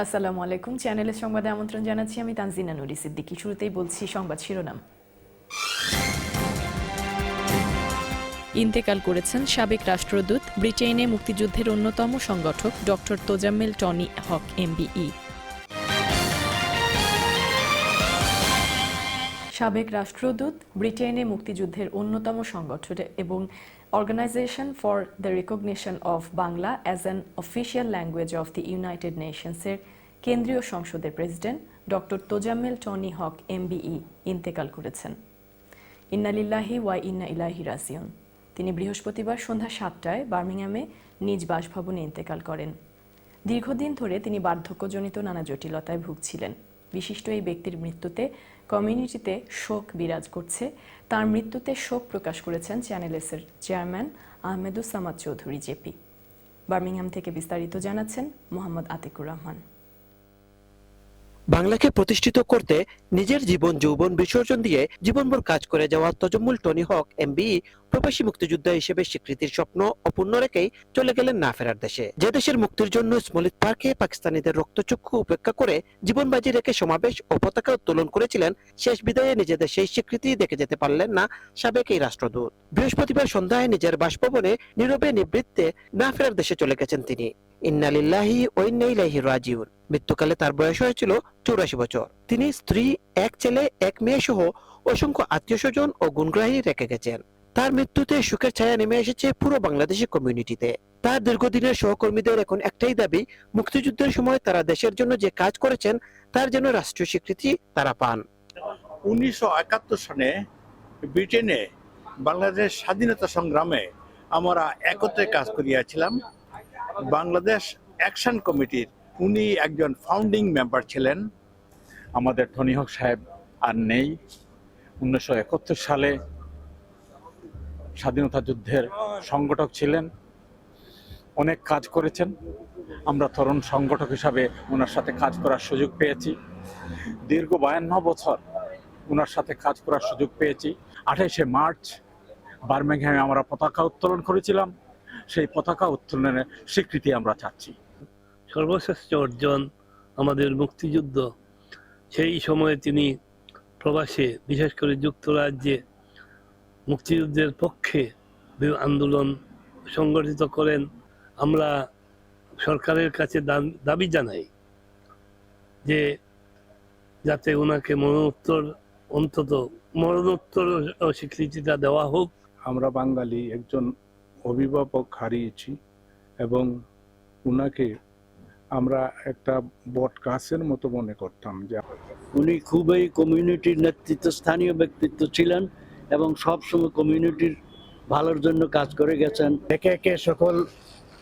আসসালামু আলাইকুম। চ্যানেলের সংবাদে আমন্ত্রণ জানাচ্ছি আমি তানজিনা নুরি সিদ্দিকী। শুরুতেই বলছি সংবাদ শিরোনাম। ইন্তেকাল করেছেন সাবেক রাষ্ট্রদূত ব্রিটেনে মুক্তিযুদ্ধের অন্যতম সংগঠক doctor Tozammel Tony Huq, MBE. সাবেক রাষ্ট্রদূত ব্রিটেনে মুক্তিযুদ্ধের অন্যতম সংগঠন এবং organisation for the recognition of Bangla as an official language of the United নেশনসের কেন্দ্রীয় সংসদের president doctor Tozammel Tony Huq MBE ইন্তেকাল করেছেন। ইন্নালিল্লাহি ওয়া ইন্না ইলাহি রাজিউন। তিনি বৃহস্পতিবার সন্ধ্যা সাতটায় বার্মিংহামে নিজ বাসভবনে ইন্তেকাল করেন। দীর্ঘদিন ধরে তিনি বার্ধক্যজনিত নানা জটিলতায় ভুগছিলেন। বিশিষ্ট এই ব্যক্তির মৃত্যুতে কমিউনিটিতে শোক বিরাজ করছে। তার মৃত্যুতে শোক প্রকাশ করেছেন চ্যানেল এসের chairman Ahmedussamad Chowdhury, JP. Birmingham থেকে বিস্তারিত জানাচ্ছেন মোহাম্মদ আতিকুর রহমান। বাংলাকে প্রতিষ্ঠিত করতে নিজের জীবন, যৌবন বিসর্জন দিয়ে জীবনভর কাজ করে যাওয়া তজম্মুল টনি হক এমবি প্রবাসী মুক্তিযোদ্ধা হিসেবে স্বীকৃতির স্বপ্ন অপূর্ণ রেখেই চলে গেলেন না ফেরার দেশে। যে দেশের মুক্তির জন্য স্মলিত পার্কে পাকিস্তানিদের রক্তচক্ষু উপেক্ষা করে জীবন বাজি রেখে সমাবেশ ও পতাকা উত্তোলন করেছিলেন, শেষ বিদায়ে নিজেদের সেই স্বীকৃতি দেখে যেতে পারলেন না সাবেক এই রাষ্ট্রদূত। বৃহস্পতিবার সন্ধ্যায় নিজের বাসভবনে নীরবে নিবৃত্তে না ফেরার দেশে চলে গেছেন তিনি। ইন্নালিল্লাহি ইলাইহি রাজিউন। মৃত্যুকালে তার বয়স হয়েছিল চৌরাশি বছর। তিনি স্ত্রী, এক ছেলে, এক মেয়ে সহ অসংখ্য আত্মীয় স্বজন ও গুণগ্রাহী রেখে গেছেন। তার মৃত্যুতে সুখের ছায়া নেমে এসেছে পুরো বাংলাদেশি কমিউনিটিতে। তার দীর্ঘদিনের সহকর্মীদের এখন একটাই দাবি, মুক্তিযুদ্ধের সময় তারা দেশের জন্য যে কাজ করেছেন, তার জন্য রাষ্ট্রীয় স্বীকৃতি তারা পান। উনিশশো সনে ব্রিটেনে বাংলাদেশ স্বাধীনতা সংগ্রামে আমরা একত্রে কাজ করিয়াছিলাম। বাংলাদেশ অ্যাকশন কমিটির উনি একজন ফাউন্ডিং মেম্বার ছিলেন। আমাদের ধনী হক সাহেব আর নেই। উনিশশো একাত্তর সালে স্বাধীনতা যুদ্ধের সংগঠক ছিলেন। অনেক কাজ করেছেন। আমরা তরুণ সংগঠক হিসাবে ওনার সাথে কাজ করার সুযোগ পেয়েছি। দীর্ঘ বায়ান্ন বছর ওনার সাথে কাজ করার সুযোগ পেয়েছি। আঠাইশে মার্চ বার্মিংহামে আমরা পতাকা উত্তোলন করেছিলাম। সেই পতাকা উত্তোলনের স্বীকৃতি আমরা চাচ্ছি। সর্বশ্রেষ্ঠ অর্জন আমাদের মুক্তিযুদ্ধ সেই সময়ে তিনি প্রবাসে বিশেষ করে যুক্তরাজ্যে মুক্তিযুদ্ধের পক্ষে আন্দোলন সংগঠিত করেন। আমরা সরকারের কাছে দাবি জানাই যে যাতে ওনাকে মরণোত্তর অন্তত মরণোত্তর স্বীকৃতিটা দেওয়া হোক। আমরা বাঙালি একজন অভিভাবক হারিয়েছি এবং উনাকে আমরা একটা বট গাছের মতো মনে করতাম যে উনি খুবই কমিউনিটির নেতৃত্ব স্থানীয় ব্যক্তিত্ব ছিলেন এবং সবসময় কমিউনিটির ভালোর জন্য কাজ করে গেছেন। একে একে সকল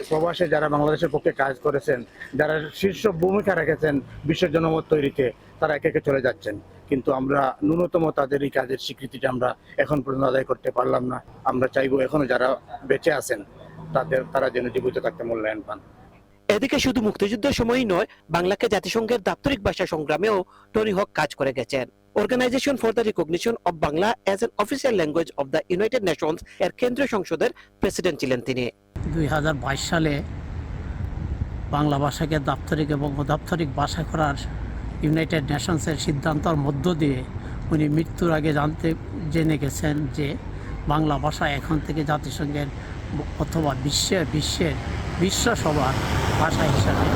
প্রবাসে যারা বাংলাদেশের পক্ষে কাজ করেছেন যারা শীর্ষ ভূমিকা রেখেছেন বিশ্ব জনমত তৈরিতে তারা একে একে চলে যাচ্ছেন। কিন্তু আমরা ন্যূনতম তাদের এই কাজের স্বীকৃতিটা আমরা এখন পর্যন্ত আদায় করতে পারলাম না। আমরা চাইব এখনও যারা বেঁচে আছেন তাদের তারা যেন জীবিত থাকতে মূল্যায়ন পান। এদিকে শুধু মুক্তিযুদ্ধের সময়ই নয় বাংলাকে জাতিসংঘের দাপ্তরিক ভাষা সংগ্রামেও টনি হক কাজ করে গেছেন। Organisation for the recognition of Bangla as an official language of the United Nations এর কেন্দ্রীয় সংসদের প্রেসিডেন্ট ছিলেন তিনি। দুই হাজার বাইশ সালে বাংলা ভাষাকে দাপ্তরিক এবং অদাপ্তরিক ভাষা করার ইউনাইটেড নেশনসের সিদ্ধান্তর মধ্য দিয়ে উনি মৃত্যুর আগে জানতে, জেনে গেছেন যে বাংলা ভাষা এখন থেকে জাতিসংঘের অথবা বিশ্বের বিশ্বের বিশ্বসভার ভাষা হিসাবে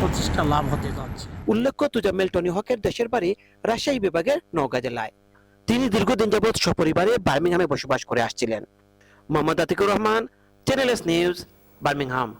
প্রতিষ্ঠা লাভ হতে যাচ্ছে। উল্লেখ্য, তুজাম্মেল টনি হকের দেশের বাড়ি রাজশাহী বিভাগের নওগাঁ জেলায়। তিনি দীর্ঘদিন যাবৎ সপরিবারে বার্মিংহামে বসবাস করে আসছিলেন। Mohammad Atiqur Rahman channel S news Birmingham.